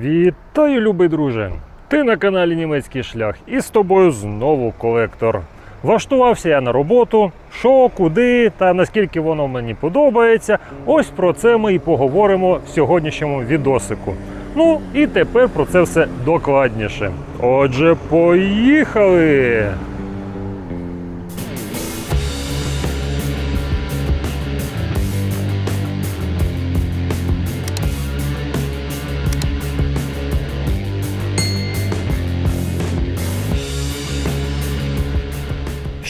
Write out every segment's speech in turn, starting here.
Вітаю, любий друже! Ти на каналі Німецький шлях і з тобою знову колектор. Влаштувався я на роботу, що, куди та наскільки воно мені подобається. Ось про це ми і поговоримо в сьогоднішньому відосику. Ну і тепер про це все докладніше. Отже, поїхали!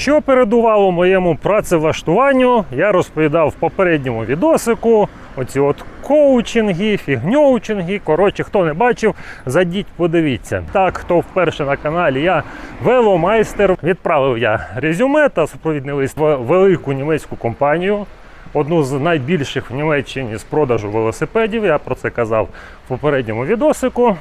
Що передувало моєму працевлаштуванню, я розповідав в попередньому відосику. Оці от коучинги, фігньоучинги. Коротше, хто не бачив, зайдіть, подивіться. Так, хто вперше на каналі, я веломайстер. Відправив я резюме та супровідний лист в велику німецьку компанію. Одну з найбільших в Німеччині з продажу велосипедів. Я про це казав в попередньому відосику.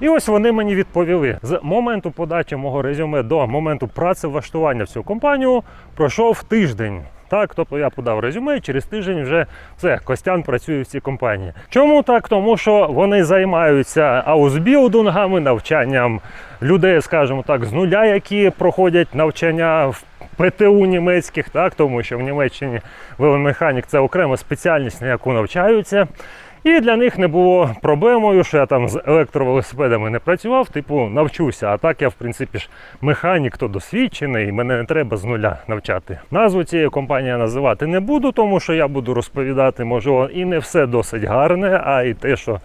І ось вони мені відповіли. З моменту подачі мого резюме до моменту працевлаштування в цю компанію пройшов тиждень. Так, тобто я подав резюме, і через тиждень вже все, Костян працює в цій компанії. Чому так? Тому що вони займаються аусбілдингами, навчанням людей, скажімо так, з нуля, які проходять навчання в ПТУ німецьких, так, тому що в Німеччині веломеханік це окрема спеціальність, на яку навчаються. І для них не було проблемою, що я там з електровелосипедами не працював, типу навчуся. А так я, в принципі, ж механік, то досвідчений, і мене не треба з нуля навчати. Назву цієї компанії називати не буду, тому що я буду розповідати, можливо, і не все досить гарне, а і те, що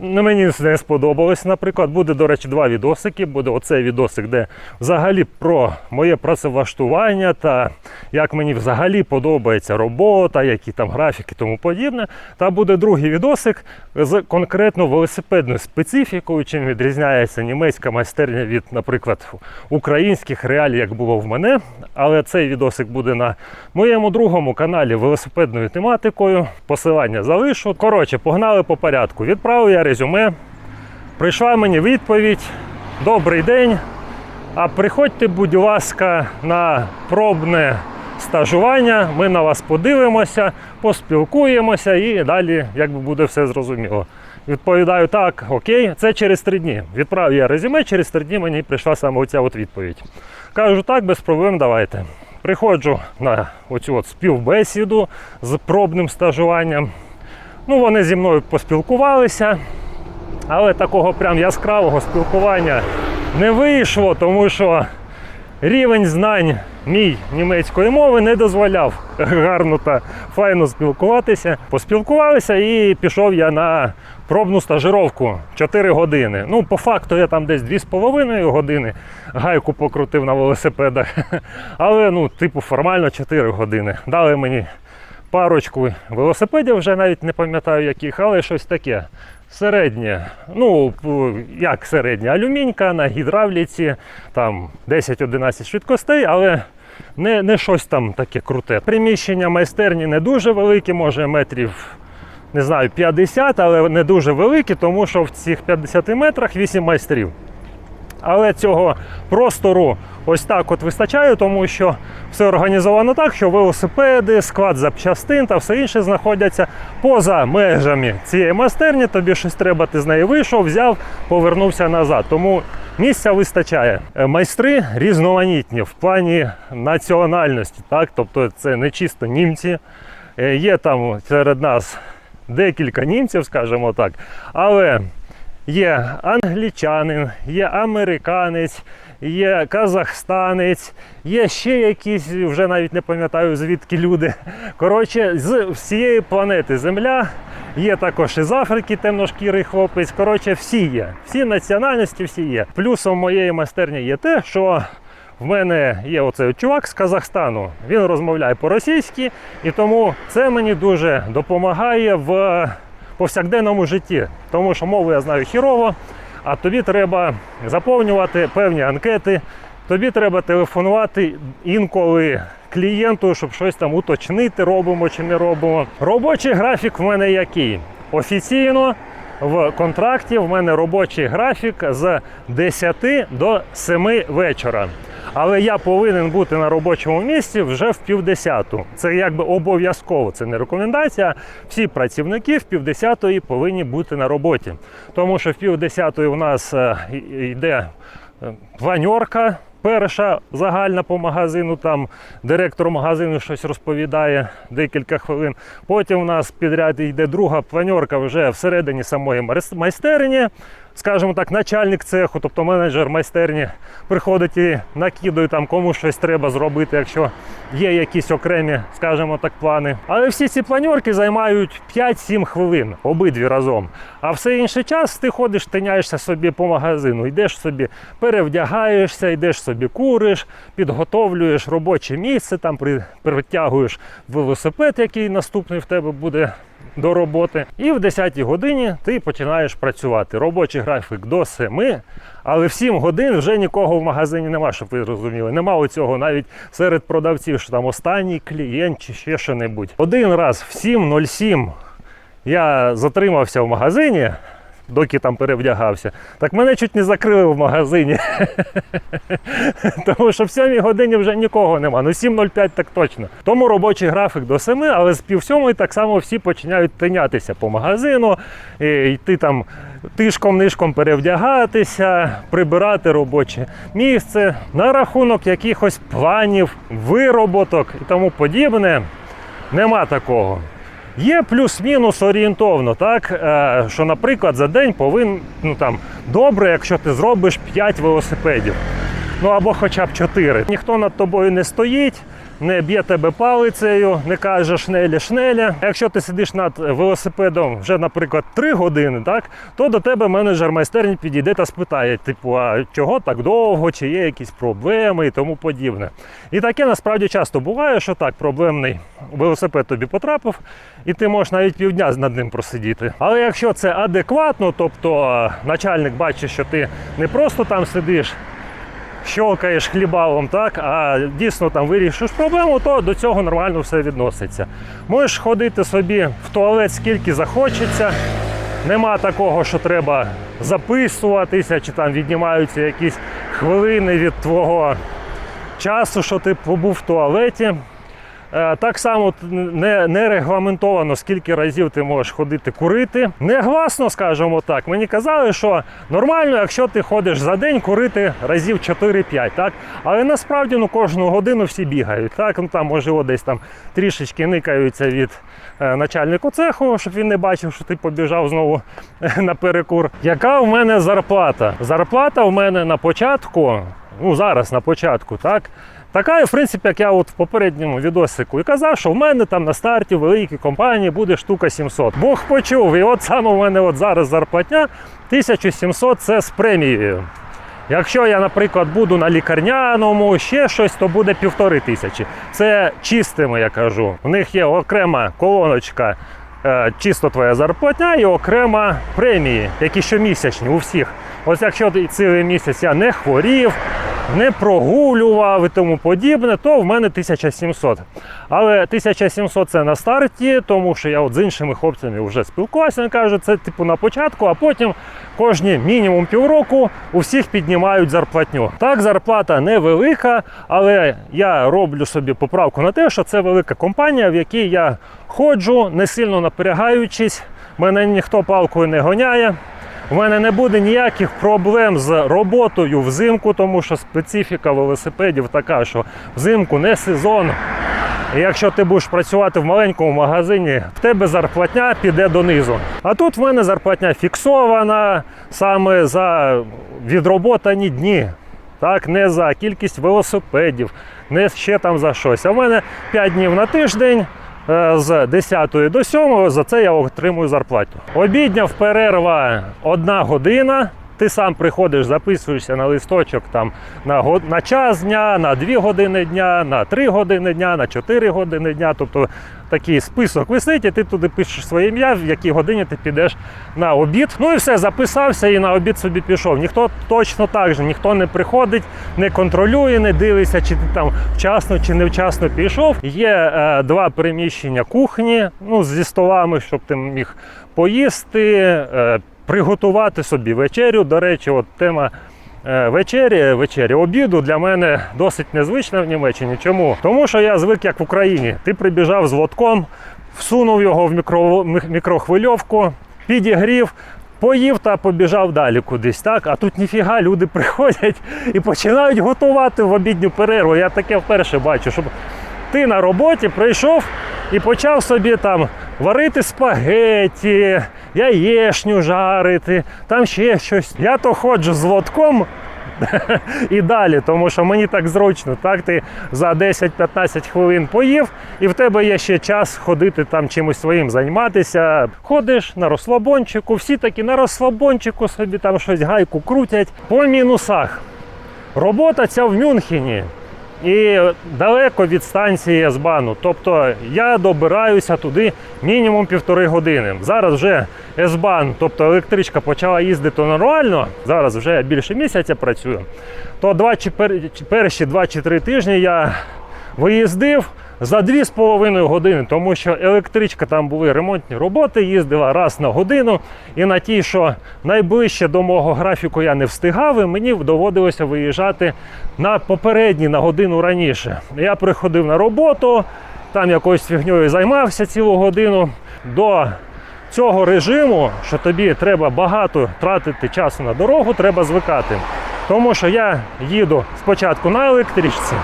не мені не сподобалось, наприклад, буде, до речі, два відосики. Буде оцей відосик, де взагалі про моє працевлаштування та як мені взагалі подобається робота, які там графіки і тому подібне. Та буде другий відосик з конкретно велосипедною специфікою, чим відрізняється німецька майстерня від, наприклад, українських реалій, як було в мене. Але цей відосик буде на моєму другому каналі велосипедною тематикою. Посилання залишу. Коротше, погнали по порядку. Відправив я резюме. Прийшла мені відповідь. Добрий день. А приходьте, будь ласка, на пробне стажування. Ми на вас подивимося, поспілкуємося і далі якби буде все зрозуміло. Відповідаю так, окей, це через три дні. Відправив я резюме, через три дні мені прийшла саме оця от відповідь. Кажу, так, без проблем, давайте. Приходжу на оцю от співбесіду з пробним стажуванням. Ну, вони зі мною поспілкувалися, але такого прям яскравого спілкування не вийшло, тому що рівень знань мій німецької мови не дозволяв гарно та файно спілкуватися. Поспілкувалися і пішов я на пробну стажировку 4 години. Ну, по факту я там десь 2,5 години гайку покрутив на велосипедах. Але ну, типу, формально 4 години. Дали мені парочку велосипедів, вже навіть не пам'ятаю яких, але щось таке. Середнє, ну як середнє, алюмінька на гідравліці, там 10-11 швидкостей, але не, не щось там таке круте. Приміщення майстерні не дуже великі, може метрів не знаю, 50, але не дуже великі, тому що в цих 50 метрах 8 майстрів. Але цього простору ось так от вистачає, тому що все організовано так, що велосипеди, склад запчастин та все інше знаходяться поза межами цієї майстерні. Тобі щось треба, ти з неї вийшов, взяв, повернувся назад. Тому місця вистачає. Е, Майстри різноманітні в плані національності, так? тобто це не чисто німці. Е, Є там серед нас декілька німців, скажімо так. Але Є англічанин, є американець, є казахстанець, є ще якісь, вже навіть не пам'ятаю звідки люди. Коротше, з всієї планети Земля. Є також із Африки темношкірий хлопець. Коротше, всі є. Всі національності, всі є. Плюсом моєї майстерні є те, що в мене є оцей чувак з Казахстану. Він розмовляє по-російськи, і тому це мені дуже допомагає в повсякденному житті, тому що мову я знаю хірово, а тобі треба заповнювати певні анкети, тобі треба телефонувати інколи клієнту, щоб щось там уточнити, робимо чи не робимо. Робочий графік в мене який? Офіційно в контракті в мене робочий графік з 10 до 7 вечора. Але я повинен бути на робочому місці вже в півдесяту. Це якби обов'язково, це не рекомендація. Всі працівники в півдесятої повинні бути на роботі. Тому що в півдесятої в нас е, йде е, планьорка. Перша загальна по магазину, там директор магазину щось розповідає декілька хвилин. Потім у нас підряд йде друга планьорка вже всередині самої майс- майстерні. Скажімо так, начальник цеху, тобто менеджер майстерні, приходить і накидує там кому щось треба зробити, якщо є якісь окремі, скажімо так, плани. Але всі ці планьорки займають 5-7 хвилин обидві разом. А все інший час ти ходиш, тиняєшся собі по магазину, йдеш собі, перевдягаєшся, йдеш собі куриш, підготовлюєш робоче місце, там притягуєш велосипед, який наступний в тебе буде до роботи. І в 10 годині ти починаєш працювати. Робочий графік до 7, але в 7 годин вже нікого в магазині нема, щоб ви розуміли. Нема у цього навіть серед продавців, що там останній клієнт чи ще що-небудь. Один раз в 7.07 я затримався в магазині. Доки там перевдягався, так мене чуть не закрили в магазині. Тому що в 7 годині вже нікого нема. Ну 7.05 так точно. Тому робочий графік до 7, але з пів сьомої так само всі починають тинятися по магазину, йти там тишком-нишком перевдягатися, прибирати робоче місце на рахунок якихось планів, вироботок і тому подібне. Нема такого. Є плюс-мінус орієнтовно, так е, що, наприклад, за день повинен ну там добре, якщо ти зробиш 5 велосипедів. Ну або хоча б 4. Ніхто над тобою не стоїть, не б'є тебе палицею, не каже шнелі шнеля. Якщо ти сидиш над велосипедом вже, наприклад, 3 години, так, то до тебе менеджер майстерні підійде та спитає, типу, а чого так довго, чи є якісь проблеми і тому подібне. І таке насправді часто буває, що так, проблемний велосипед тобі потрапив, і ти можеш навіть півдня над ним просидіти. Але якщо це адекватно, тобто начальник бачить, що ти не просто там сидиш щолкаєш хлібалом, так, а дійсно там вирішиш проблему, то до цього нормально все відноситься. Можеш ходити собі в туалет скільки захочеться. Нема такого, що треба записуватися, чи там віднімаються якісь хвилини від твого часу, що ти побув в туалеті. Е, Так само не, не регламентовано, скільки разів ти можеш ходити курити. Негласно, скажімо так. Мені казали, що нормально, якщо ти ходиш за день курити разів 4-5, так? Але насправді ну, кожну годину всі бігають. Так? Ну, там, можливо, десь там трішечки никаються від е, начальнику цеху, щоб він не бачив, що ти побіжав знову е, на перекур. Яка в мене зарплата? Зарплата в мене на початку, ну зараз на початку, так? Така, в принципі, як я от в попередньому відосику і казав, що в мене там на старті великій компанії буде штука 700. Бог почув, і от саме в мене от зараз зарплатня 1700 це з премією. Якщо я, наприклад, буду на лікарняному, ще щось, то буде півтори тисячі. Це чистими, я кажу. У них є окрема колоночка, е, чисто твоя зарплатня і окрема премії, які щомісячні у всіх. Ось якщо цілий місяць я не хворів, не прогулював і тому подібне, то в мене 1700. Але 1700 це на старті, тому що я от з іншими хлопцями вже спілкувався, вони кажуть, це типу на початку, а потім кожні мінімум півроку у всіх піднімають зарплатню. Так, зарплата невелика, але я роблю собі поправку на те, що це велика компанія, в якій я ходжу, не сильно напрягаючись, мене ніхто палкою не гоняє. У мене не буде ніяких проблем з роботою взимку, тому що специфіка велосипедів така, що взимку не сезон. І якщо ти будеш працювати в маленькому магазині, в тебе зарплатня піде донизу. А тут в мене зарплатня фіксована саме за відроботані дні. Так, не за кількість велосипедів, не ще там за щось. А в мене 5 днів на тиждень. Е, З 10 до 7 за це я отримую зарплату. Обідня в перерва одна година. Ти сам приходиш, записуєшся на листочок там на, го- на час дня, на 2 години дня, на 3 години дня, на 4 години дня. Тобто такий список висить, і ти туди пишеш своє ім'я, в якій годині ти підеш на обід. Ну і все, записався і на обід собі пішов. Ніхто точно так же, ніхто не приходить, не контролює, не дивиться, чи ти там вчасно чи невчасно пішов. Є е, два приміщення кухні, ну зі столами, щоб ти міг поїсти, е, приготувати собі вечерю. До речі, от тема. Е, Вечері, вечері, обіду для мене досить незвична в Німеччині. Чому? Тому що я звик як в Україні. Ти прибіжав з лотком, всунув його в мікро, мікрохвильовку, підігрів, поїв та побіжав далі кудись. Так? А тут ніфіга, люди приходять і починають готувати в обідню перерву. Я таке вперше бачу, щоб ти на роботі прийшов і почав собі там варити спагеті, яєшню жарити, там ще щось. Я то ходжу з лотком і далі, тому що мені так зручно. Так, ти за 10-15 хвилин поїв, і в тебе є ще час ходити там чимось своїм займатися. Ходиш на розслабончику, всі такі на розслабончику собі там щось гайку крутять. По мінусах. Робота ця в Мюнхені. І далеко від станції С-Бану. Тобто я добираюся туди мінімум півтори години. Зараз вже С-Бан, тобто електричка почала їздити нормально. Зараз вже більше місяця працюю. То два чи перші два чи три тижні я виїздив за 2,5 години, тому що електричка там були ремонтні роботи, їздила раз на годину. І на тій, що найближче до мого графіку я не встигав, і мені доводилося виїжджати на попередній на годину раніше. Я приходив на роботу, там якоюсь фігньою займався цілу годину. До цього режиму, що тобі треба багато тратити часу на дорогу, треба звикати. Тому що я їду спочатку на електричці,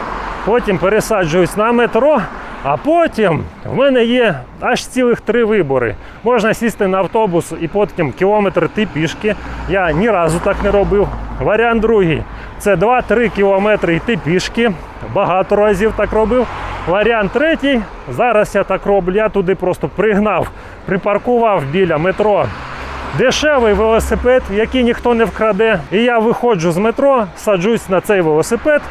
потім пересаджуюсь на метро, а потім в мене є аж цілих три вибори. Можна сісти на автобус і потім кілометр йти пішки. Я ні разу так не робив. Варіант другий це 2-3 кілометри йти пішки. Багато разів так робив. Варіант третій. Зараз я так роблю. Я туди просто пригнав, припаркував біля метро дешевий велосипед, який ніхто не вкраде. І я виходжу з метро, саджусь на цей велосипед.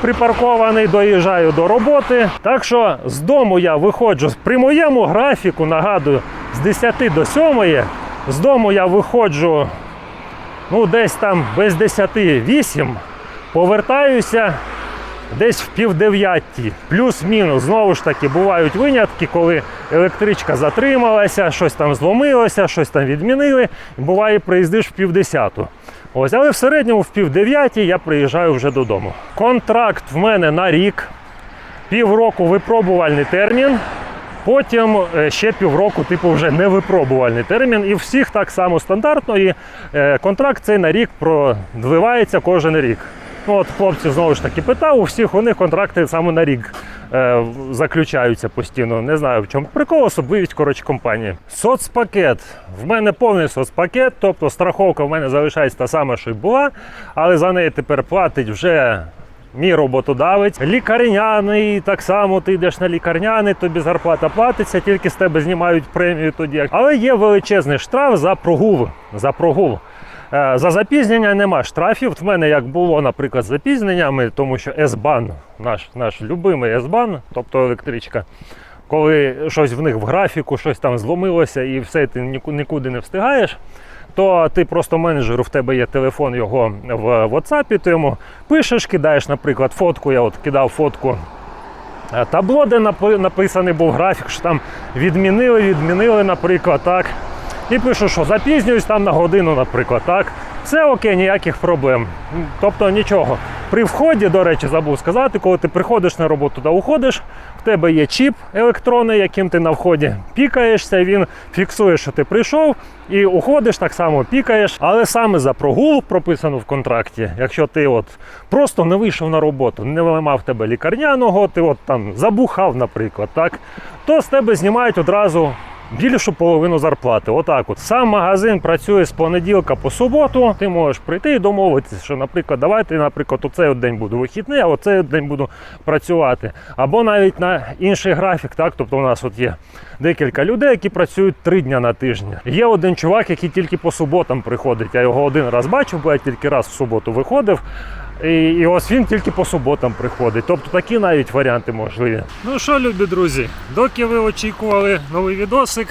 Припаркований, доїжджаю до роботи. Так що з дому я виходжу при моєму графіку, нагадую, з 10 до 7. З дому я виходжу ну, десь там без 10 8. Повертаюся десь в півдев'ятій, плюс-мінус. Знову ж таки, бувають винятки, коли електричка затрималася, щось там зломилося, щось там відмінили. Буває, приїздиш в півдесяту. Ось, але в середньому в півдев'ятій я приїжджаю вже додому. Контракт в мене на рік, півроку випробувальний термін. Потім е, ще півроку, типу, вже невипробувальний термін. І всіх так само стандартно. І е, контракт цей на рік продвивається кожен рік. Ну, от хлопці знову ж таки питав, у всіх у них контракти саме на рік е, заключаються постійно. Не знаю в чому прикол, особливість коротше компанії. Соцпакет. В мене повний соцпакет, тобто страховка в мене залишається та сама, що й була, але за неї тепер платить вже мій роботодавець. Лікарняний, так само ти йдеш на лікарняний, тобі зарплата платиться, тільки з тебе знімають премію тоді. Але є величезний штраф за прогул. За прогул. Е, За запізнення нема штрафів. В мене як було, наприклад, з запізненнями, тому що С-бан, наш, наш любимий С-бан, тобто електричка, коли щось в них в графіку, щось там зломилося і все, ти нікуди не встигаєш. То ти просто менеджер, в тебе є телефон його в WhatsApp, ти йому пишеш, кидаєш, наприклад, фотку. Я от кидав фотку табло, де напи- написаний був графік, що там відмінили, відмінили, наприклад, так. І пишу, що запізнююсь там на годину, наприклад, так. Все окей, ніяких проблем. Тобто нічого. При вході, до речі, забув сказати, коли ти приходиш на роботу та уходиш, в тебе є чіп електронний, яким ти на вході пікаєшся, він фіксує, що ти прийшов, і уходиш так само пікаєш. Але саме за прогул прописано в контракті, якщо ти от просто не вийшов на роботу, не мав тебе лікарняного, ти от там забухав, наприклад, так, то з тебе знімають одразу більшу половину зарплати. Отак, от сам магазин працює з понеділка по суботу. Ти можеш прийти і домовитися, що, наприклад, давайте, наприклад, оцей от день буду вихідний, а оцей день буду працювати. Або навіть на інший графік. Так, тобто у нас от є декілька людей, які працюють три дня на тиждень. Є один чувак, який тільки по суботам приходить. Я його один раз бачив, бо я тільки раз в суботу виходив. І, і ось він тільки по суботам приходить. Тобто такі навіть варіанти можливі. Ну що, любі друзі, доки ви очікували новий відосик,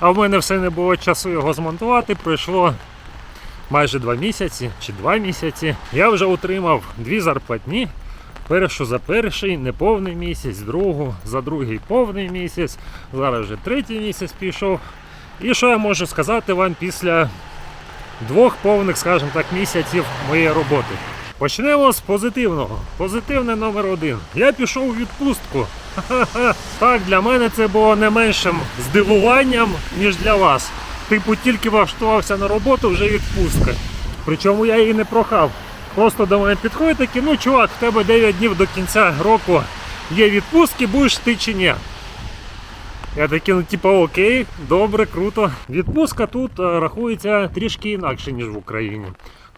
а в мене все не було часу його змонтувати, пройшло майже два місяці чи два місяці. Я вже отримав дві зарплатні. Першу за перший неповний місяць, другу за другий повний місяць. Зараз вже третій місяць пішов. І що я можу сказати вам після двох повних, скажімо так, місяців моєї роботи? Почнемо з позитивного. Позитивне номер один. Я пішов у відпустку. Так, для мене це було не меншим здивуванням, ніж для вас. Типу, тільки влаштувався на роботу, вже відпустка. Причому я її не прохав. Просто до мене підходять такі, ну чувак, в тебе 9 днів до кінця року є відпустки, будеш ти чи ні. Я такий, ну типу, окей, добре, круто. Відпустка тут е, рахується трішки інакше, ніж в Україні.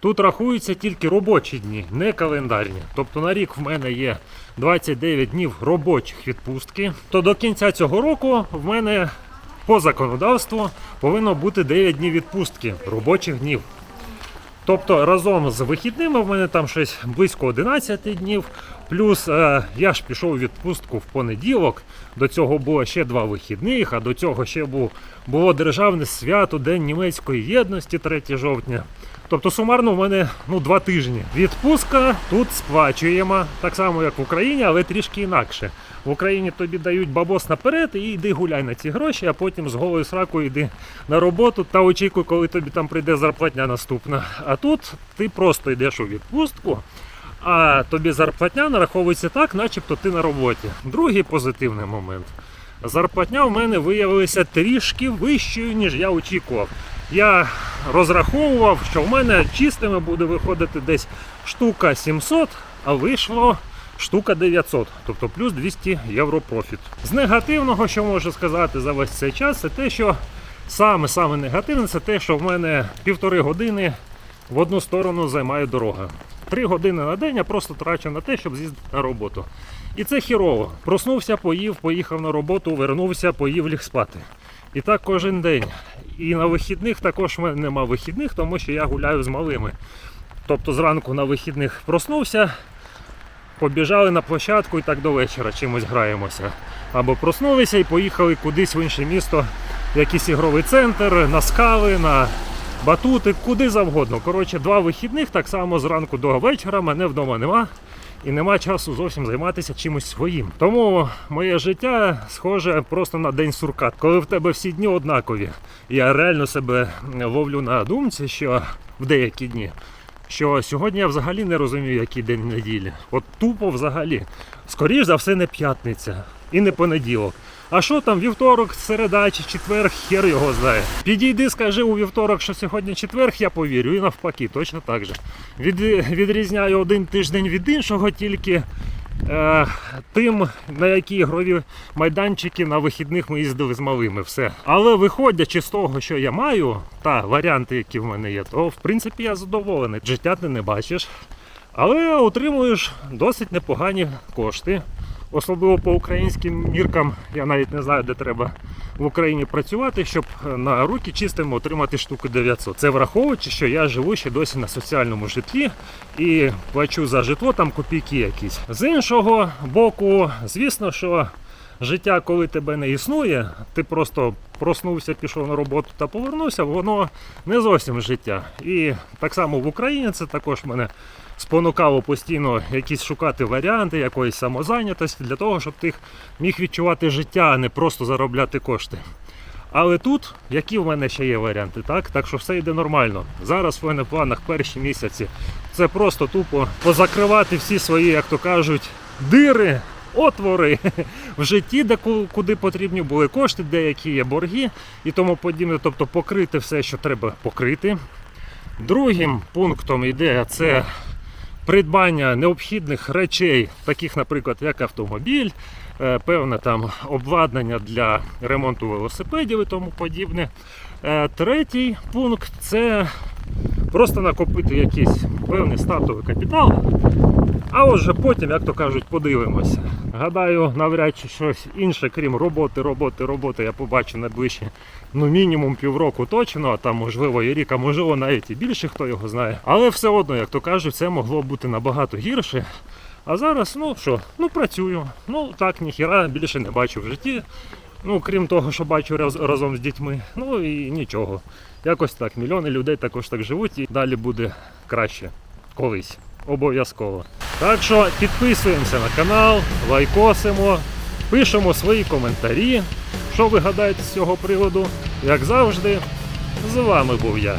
Тут рахуються тільки робочі дні, не календарні. Тобто на рік в мене є 29 днів робочих відпустки. То до кінця цього року в мене по законодавству повинно бути 9 днів відпустки робочих днів. Тобто разом з вихідними в мене там щось близько 11 днів. Плюс е, я ж пішов у відпустку в понеділок. До цього було ще два вихідних, а до цього ще було державне свято, День німецької єдності 3 жовтня. Тобто сумарно в мене ну, два тижні. Відпустка тут сплачуємо, так само як в Україні, але трішки інакше. В Україні тобі дають бабос наперед і йди гуляй на ці гроші, а потім з голою сракою йди на роботу та очікуй, коли тобі там прийде зарплатня наступна. А тут ти просто йдеш у відпустку. А тобі зарплатня нараховується так, начебто ти на роботі. Другий позитивний момент. Зарплатня в мене виявилася трішки вищою, ніж я очікував. Я розраховував, що в мене чистими буде виходити десь штука 700, а вийшло штука 900, тобто плюс 200 євро профіт. З негативного, що можу сказати за весь цей час, це те, що саме саме негативне, це те, що в мене півтори години в одну сторону займає дорога. Три години на день я просто трачу на те, щоб з'їздити на роботу. І це хірово. Проснувся, поїв, поїхав на роботу, вернувся, поїв, ліг спати. І так кожен день. І на вихідних також в нема вихідних, тому що я гуляю з малими. Тобто зранку на вихідних проснувся, побіжали на площадку і так до вечора чимось граємося. Або проснулися і поїхали кудись в інше місто, в якийсь ігровий центр, на скали, на батути, куди завгодно. Коротше, два вихідних, так само зранку до вечора, мене вдома нема. І нема часу зовсім займатися чимось своїм. Тому моє життя схоже просто на день сурка, коли в тебе всі дні однакові. Я реально себе ловлю на думці, що в деякі дні, що сьогодні я взагалі не розумію, який день неділі. От тупо взагалі. Скоріш за все, не п'ятниця і не понеділок. А що там, вівторок, середа чи четвер, хер його знає. Підійди, скажи у вівторок, що сьогодні четвер, я повірю, і навпаки, точно так же. Від, відрізняю один тиждень від іншого, тільки е, тим, на які ігрові майданчики на вихідних ми їздили з малими. Все. Але виходячи з того, що я маю, та варіанти, які в мене є, то в принципі я задоволений. Життя ти не бачиш. Але отримуєш досить непогані кошти. Особливо по українським міркам, я навіть не знаю, де треба в Україні працювати, щоб на руки чистими отримати штуку 900. Це враховуючи, що я живу ще досі на соціальному житлі і плачу за житло там копійки якісь. З іншого боку, звісно, що життя, коли тебе не існує, ти просто проснувся, пішов на роботу та повернувся, воно не зовсім життя. І так само в Україні це також мене спонукало постійно якісь шукати варіанти якоїсь самозайнятості для того, щоб ти міг відчувати життя, а не просто заробляти кошти. Але тут, які в мене ще є варіанти, так? Так що все йде нормально. Зараз в мене в планах перші місяці це просто тупо позакривати всі свої, як то кажуть, дири, отвори в житті, де куди потрібні були кошти, деякі є борги і тому подібне. Тобто покрити все, що треба покрити. Другим пунктом йде це придбання необхідних речей, таких, наприклад, як автомобіль, е, певне там обладнання для ремонту велосипедів і тому подібне. Е, Третій пункт це просто накопити якийсь певний стартовий капітал. А от вже потім, як то кажуть, подивимося. Гадаю, навряд чи щось інше, крім роботи, роботи, роботи, я побачу найближче ну мінімум півроку точно, а там можливо і рік, а можливо навіть і більше, хто його знає. Але все одно, як то кажуть, це могло бути набагато гірше. А зараз, ну що, ну працюю. Ну так, ніхіра більше не бачу в житті. Ну, крім того, що бачу раз- разом з дітьми. Ну і нічого. Якось так. Мільйони людей також так живуть і далі буде краще. Колись. Обов'язково. Так що підписуємося на канал, лайкосимо, пишемо свої коментарі. Що ви гадаєте з цього приводу? Як завжди, з вами був я.